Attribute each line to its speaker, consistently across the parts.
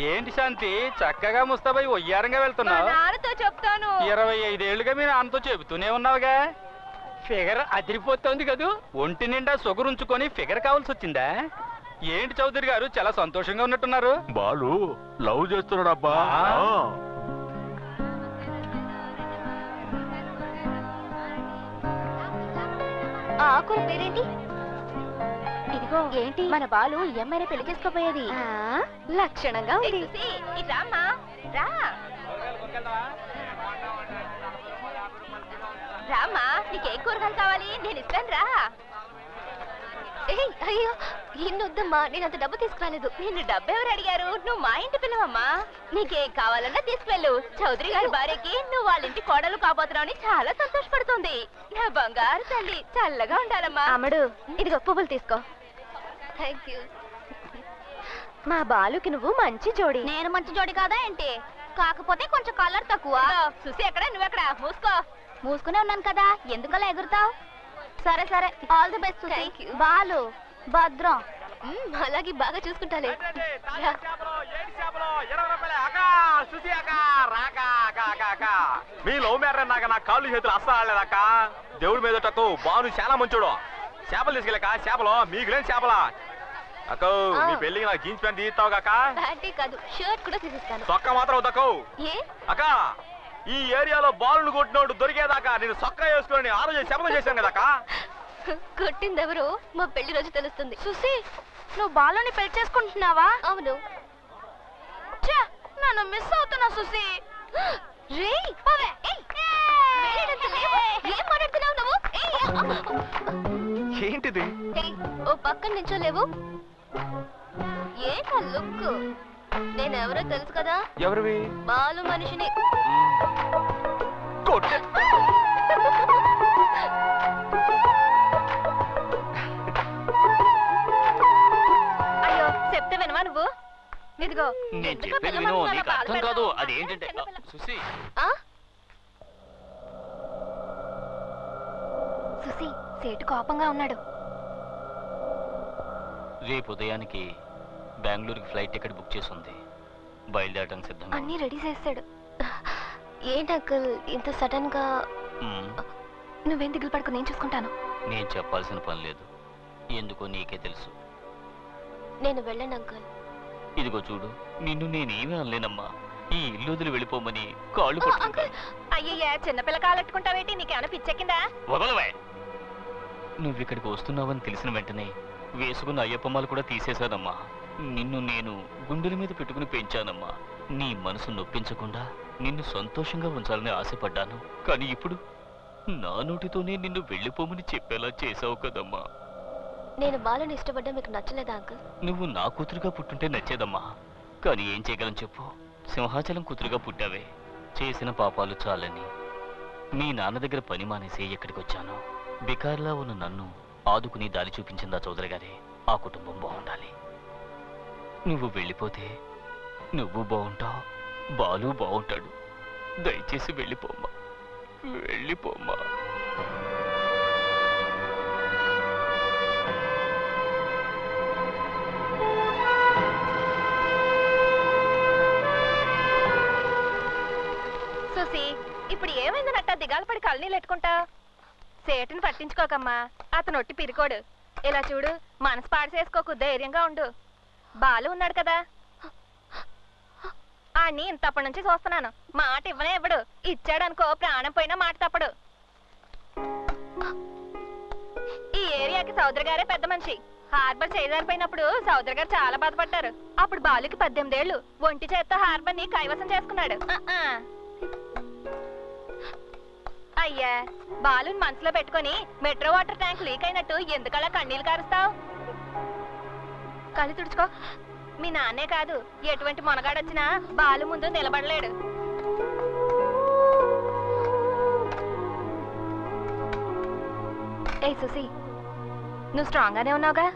Speaker 1: ఏంటి శాంతి? చక్కగా ముస్తాబై ఒయ్యారంగా వెళ్తున్నావు.
Speaker 2: నాన్నతో చెప్తాను.
Speaker 1: ఇరవై ఐదేళ్ళుగా మీ నాన్నతో చెబుతూనే ఉన్నావుగా.
Speaker 3: ఫిగర్ అదిరిపోతోంది కదూ.
Speaker 1: ఒంటి నిండా సొగురుంచుకొని ఫిగర్ కావాల్సి వచ్చిందా ఏంటి చౌదరి గారు చాలా సంతోషంగా ఉన్నట్టున్నారు.
Speaker 4: బాలు లవ్.
Speaker 1: ఆ.
Speaker 2: ఆకుల పేరేంటి? ఇదిగో ఏంటి? మన బాలు ఈ అమ్మాయిని పెళ్ళి చేసుకోపోయేది లక్షణంగా ఉంది. రామ్మా రా. రామ్మా నీకేం కూరగాయలు కావాలి? నేను ఇస్తాను రా. అయ్యో ఇన్నొద్దమ్మా నేను అంత డబ్బు తీసుకురాలేదు. నిన్ను డబ్బు ఎవరు అడిగారు? నువ్వు మా ఇంటి పిల్లవమ్మా. నీకేం కావాలన్నా తీసుకెళ్ళు. చౌదరి గారి భార్యకి నువ్వు వాళ్ళ ఇంటి కోడలు కాబోతున్నావు చాలా సంతోషపడుతుంది. నా బంగారు తల్లి చల్లగా ఉండాలమ్మా. అమ్మడు ఇదిగో పువ్వులు తీసుకో. థ్యాంక్ యూ మా బాలుకి నువ్వు మంచి జోడి. నేను మంచి జోడి కాదా ఏంటి? కాకపోతే కొంచెం కలర్ తక్కువ. చూసి ఎక్కడ? నువ్వెక్కడ? మూసుకో. మూసుకునే ఉన్నాను కదా ఎందుకలా ఎగురుతావు? సరే సరే ఆల్ ది బెస్ట్ బాలు భద్రం. అలాగే బాగా చూసుకుంటాలే.
Speaker 4: మీ లవ్ మ్యాటర్ నాక నా కాళ్ళు చేతులు అస్సలు ఆడలేదక్క దేవుడి మీద బాను చాలా మంచోడు. చేపలు తీసుకెళ్ళక చేపలు మీకు లేని చేపలా. అక్క మీ పెళ్ళికి నాకు జీన్స్ ప్యాంట్ తీస్తావు కాక
Speaker 2: ప్యాంటీ కాదు షర్ట్ కూడా తీసిస్తాను.
Speaker 4: సొక్క మాత్రం వద్దకు
Speaker 2: ఏ?
Speaker 4: అక్క ఈ ఏరియాలో బాలును కొట్టినోడు దొరికేదాకా నేను సొక్క వేసుకొని ఆ రోజు శపథం చేశాను కదక్క
Speaker 2: కొట్టింది ఎవరు మా పెళ్ళి రోజు తెలుస్తుంది. సుసి నువ్వు బాలుని పెళ్ళి చేసుకుంటున్నావా? అవును. నన్ను మిస్ అవుతున్నా సుసి రే. ఏం మాట్లాడుతున్నావు నువ్వు?
Speaker 4: ఏంటిది?
Speaker 2: ఓ పక్కన నించోలేవు ఏంటా లుక్ నేనెవరో తెలుసు కదా?
Speaker 4: ఎవరివి?
Speaker 2: బాలు మనిషిని. అయ్యో చెప్తే వినవా నువ్వు? ఇదిగో.
Speaker 1: నేను
Speaker 2: ఎందుకు
Speaker 1: చెప్పేది
Speaker 2: పిల్ల
Speaker 1: విను నీకు
Speaker 2: అలా
Speaker 1: అర్థం కాదు? అది ఏంటంటే
Speaker 2: చిన్న పిల్ల.
Speaker 1: సుసి
Speaker 2: ఆ? సుసి సేటు కోపంగా ఉన్నాడు.
Speaker 1: రేపు ఉదయానికి బెంగళూరుకి ఫ్లైట్ టికెట్ బుక్ చేసి ఉంది బయలుదేరడానికి సిద్ధంగా
Speaker 2: అన్నీ రెడీ చేస్తాడు ఏంటి అంకుల్ ఇంత సడన్గా
Speaker 1: ఉమ్,
Speaker 2: నువ్వేం దిగులు పడుకో నేను చూసుకుంటాను.
Speaker 1: నేను చెప్పాల్సిన పని లేదు. ఎందుకో నీకే తెలుసు.
Speaker 2: నేను వెళ్ళండి అంకుల్.
Speaker 1: ఇదిగో చూడు నిన్ను నేనేమీ అనలేనమ్మా. ఈ ఇల్లు వదిలి వెళ్ళిపోమని కాళ్ళు పట్టుకుంటాను
Speaker 2: అయ్యయ్యా చిన్నపిల్ల కాలెట్టుకుంటావేంటి నీకేమైనా పిచ్చెక్కిందా?
Speaker 1: వదలవే. నువ్వు ఇక్కడికి వస్తున్నావని తెలిసిన వెంటనే వేసుకున్న అయ్యప్పమ్మలు కూడా తీసేశానమ్మా. నిన్ను నేను గుండెల మీద పెట్టుకుని పెంచానమ్మా. నీ మనసు నొప్పించకుండా నిన్ను సంతోషంగా ఉంచాలని ఆశపడ్డాను. కానీ ఇప్పుడు నా నోటితోనే నిన్ను వెళ్ళిపోమని చెప్పేలా చేసావు కదమ్మా.
Speaker 2: నేను బాలుని ఇష్టపడ్డా మీకు నచ్చలేదా అంకుల్?
Speaker 1: నువ్వు నా కూతురుగా పుట్టుంటే నచ్చేదమ్మా. కానీ ఏం చేయగలను చెప్పు. సింహాచలం కూతురుగా పుట్టావే. చేసిన పాపాలు చాలని. మీ నాన్న దగ్గర పని మానేసి ఇక్కడికి వచ్చాను బికార్లా ఉన్న నన్ను ఆదుకుని దారి చూపించిందా చౌదరి గారి? ఆ కుటుంబం బాగుండాలి. నువ్వు వెళ్ళిపోతే నువ్వు బాగుంటావు బాలు బాగుంటాడు. దయచేసి వెళ్ళిపోమ్మా వెళ్ళిపోమ్మా.
Speaker 2: ఇప్పుడు ఏమైందనట్ట దిగాలపడి దిగాలు పడి కళ్ళనీళ్ళు ఎట్టుకుంటా? సేటుని పట్టించుకోకమ్మా. అతను ఒట్టి పిరికోడు. ఇలా చూడు మనసు పాడు చేసుకోకు ధైర్యంగా ఉండు. బాలు ఉన్నాడు కదా. అని ఇంతప్పటి నుంచి చూస్తున్నాను. మాట ఇవ్వనే ఇవ్వడు. ఇచ్చాడనుకో ప్రాణం పోయినా మాట తప్పడు. ఈ ఏరియాకి సౌదరి గారే పెద్ద మనిషి. హార్బర్ చేయజారిపోయినప్పుడు సౌదరి గారు చాలా బాధపడ్డారు. అప్పుడు బాలుకి పద్దెనిమిదేళ్ళు ఒంటి చేత్తో హార్బర్ని కైవసం చేసుకున్నాడు. అయ్యా బాలుని మనసులో పెట్టుకొని మెట్రో వాటర్ ట్యాంక్ లీక్ అయినట్టు ఎందుకలా కన్నీళ్ళు కారుస్తావు? కళ్ళు తుడుచుకో. మీ నాన్నే కాదు ఎటువంటి మొనగాడొచ్చినా బాలు ముందు నిలబడలేడు. ఏ సుసి నువ్వు స్ట్రాంగ్ గానే ఉన్నావుగా?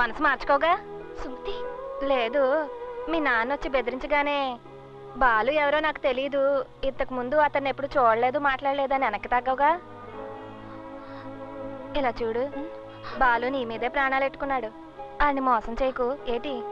Speaker 2: మనసు మార్చుకోగా? సుమతి? లేదు మీ నాన్న వచ్చి బెదిరించగానే బాలు ఎవరో నాకు తెలియదు ఇంతకు ముందు అతన్ని ఎప్పుడు చూడలేదు మాట్లాడలేదు అని వెనక్కి తగ్గవుగా? ఇలా చూడు. బాలు నీ మీదే ప్రాణాలు ఎట్టుకున్నాడు. ఆయన్ని మోసం చేయకు. ఏటి?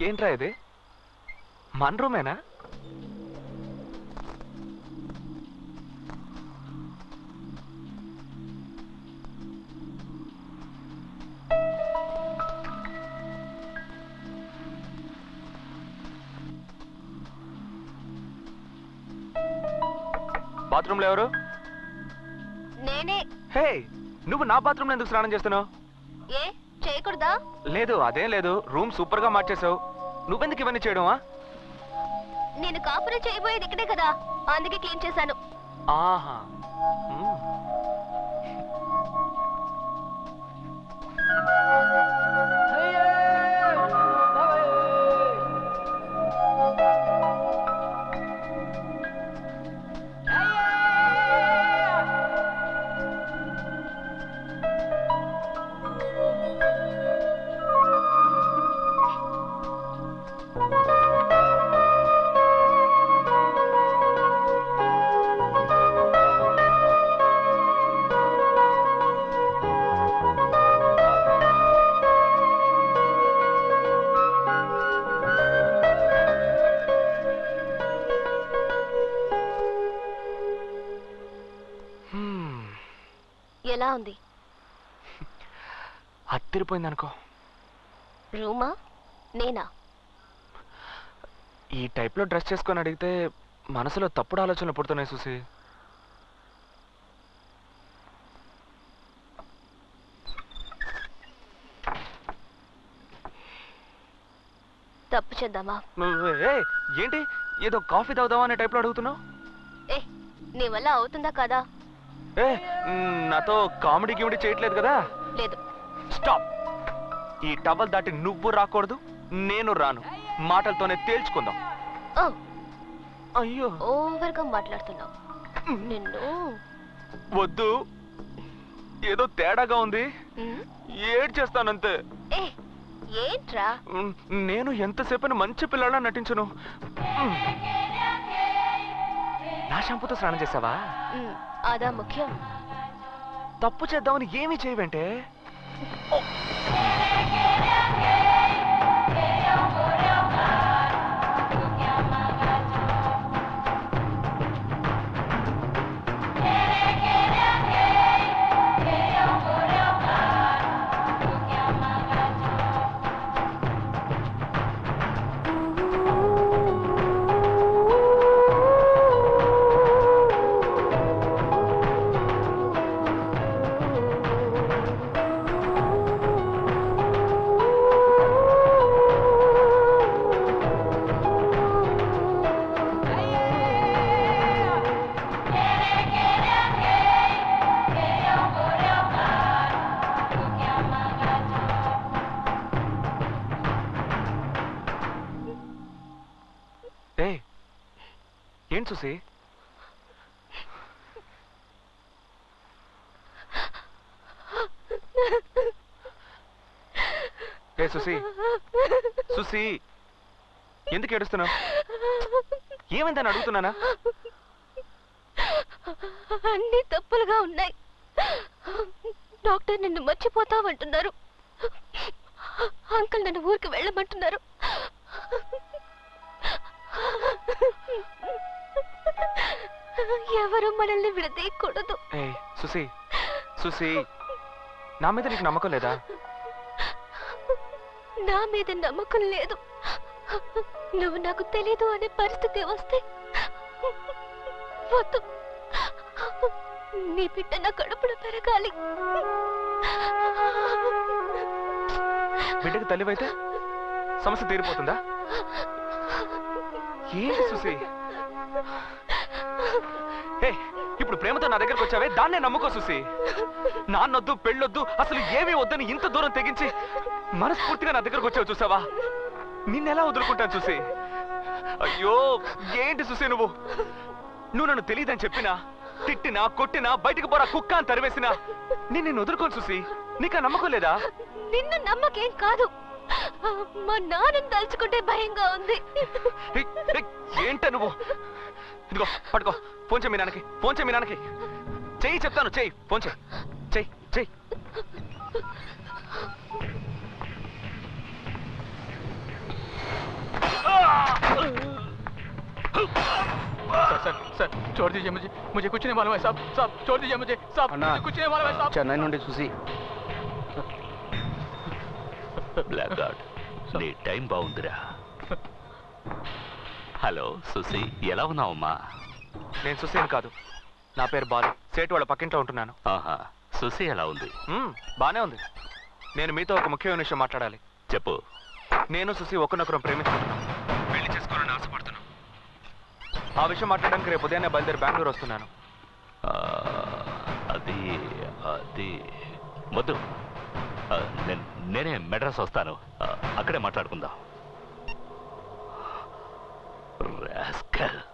Speaker 5: ఏంట్రా ఇది? మన రూమేనా? బాత్రూంలో ఎవరు?
Speaker 6: నేనే.
Speaker 5: హే నువ్వు నా బాత్రూంలో ఎందుకు స్నానం చేస్తున్నావు?
Speaker 6: ఏ? చేయకూడదా?
Speaker 5: లేదు అదేం లేదు. రూమ్ సూపర్గా మార్చేసావు నువ్వెందుకు ఇవన్నీ చేయడమా?
Speaker 6: నేను కాపురం చేయబోయేది ఇక్కడే కదా. అందుకే క్లీన్ చేశాను.
Speaker 5: ఆహా.
Speaker 6: ఎలా ఉంది?
Speaker 5: అత్తిరిపోయింది అనుకో
Speaker 6: రూమా? నేనా?
Speaker 5: ఈ టైప్లో డ్రెస్ చేసుకొని అడిగితే మనసులో తప్పుడు ఆలోచనలు పుడుతున్నాయి చూసి
Speaker 6: తప్పు చేద్దామా?
Speaker 5: ఏంటి? ఏదో కాఫీ తాగుదామా అనే టైప్లో అడుగుతున్నావు?
Speaker 6: ఏ నీ వల్ల అవుతుందా కదా?
Speaker 5: ఏ నాతో కామెడీ గిమిడీ చేయట్లేదు కదా?
Speaker 6: లేదు.
Speaker 5: స్టాప్. ఈ టవల్ దాటి నువ్వు రాకూడదు నేను రాను. మాటలతోనే తేల్చుకుందాం.
Speaker 6: ఓ.
Speaker 5: అయ్యో.
Speaker 6: ఓవర్గా మాట్లాడుతున్నావు. నిన్ను.
Speaker 5: వద్దు. ఏదో తేడాగా ఉంది. ఏడ్ చేస్తానంతే
Speaker 6: ఏంట్రా?
Speaker 5: నేను ఎంతసేపని మంచి పిల్లలా నటించను. నా షాంపూతో స్నానం చేసావా?
Speaker 6: అదా ముఖ్యం.
Speaker 5: తప్పు చేద్దామని ఏమీ చేయవంటే? ఏ ఏం చూసి? ఏ సుసి సుసి ఎందుకు ఏడుస్తున్నావు? ఏమైందని అడుగుతున్నానా?
Speaker 6: అన్ని తప్పులుగా ఉన్నాయి. డాక్టర్ నిన్ను మర్చిపోతామంటున్నారు అంకుల్ నన్ను ఊరికి వెళ్ళమంటున్నారు. ఎవరు మనల్ని విడదీయకూడదు.
Speaker 5: ఏ సుసి సుసి నా మీద నీకు నమ్మకం లేదా?
Speaker 6: నా మీద నమ్మకం లేదు. నువ్వు నాకు తెలీదు అనే పరిస్థితి వస్తే వద్దు. నీ బిడ్డ నా కడుపులో పెరగాలి.
Speaker 5: బిడ్డకి తల్లివైతే సమస్య తీరిపోతుందా? ఏంటి సుసి ఇప్పుడు ప్రేమతో నా దగ్గరకు వచ్చావే? దాన్నే నమ్ముకో సుసి నాన్నొద్దు పెళ్ళొద్దు అసలు ఏమీ వద్దని ఇంత దూరం తెగించి మనస్ఫూర్తిగా నా దగ్గరకు వచ్చావు చూసావా? నిన్నెలా వదులుకుంటాను చూసి అయ్యో ఏంటి చూసి నువ్వు? నువ్వు నన్ను తెలియదని చెప్పినా తిట్టినా కొట్టినా బయటికి పోరా కుక్క అని తరివేసినా నేను నిన్ను వదులుకోను చూసి నీకు నమ్మకం లేదా?
Speaker 6: నిన్ను నమ్మకేం కాదు. మా నాన్నని తలుచుకుంటే భయంగా ఉంది.
Speaker 5: ఏంట నువ్వు? ఇదిగో పట్టుకో. ఫోన్ చేయి మీ నాన్నకి. ఫోన్ చేయి మీ నాన్నకి. చెయ్యి చెప్తాను చెయ్యి ఫోన్ చేయి. చెయ్యి చెయ్యి
Speaker 7: छोड़
Speaker 8: చెన్నై నుండి చూసి.
Speaker 1: బ్లాక్ టైం బాగుందిరా. హలో సుసి ఎలా ఉన్నావమ్మా?
Speaker 5: నేను సుసేన్ కాదు. నా పేరు బాలు. సేటు వాళ్ళ పక్కింట్లో ఉంటున్నాను.
Speaker 1: ఆహా సుసి ఎలా ఉంది?
Speaker 5: మ్మ్, బానే ఉంది. నేను మీతో ఒక ముఖ్యమైన విషయం మాట్లాడాలి.
Speaker 1: చెప్పు.
Speaker 5: నేను సుసి ఒకరినొకరం ప్రేమించుకుంటున్నాం. పెళ్ళి చేసుకోవాలని ఆశపడుతున్నాం. ఆ విషయం మాట్లాడడానికి రేపు ఉదయాన్నే బయలుదేరి బెంగళూరు వస్తున్నాను.
Speaker 1: ఆ, అది అది. వద్దు. ఆ, నేను- నేనే మెడ్రాస్ వస్తాను. ఆ, అక్కడే మాట్లాడుకుందాం. rascal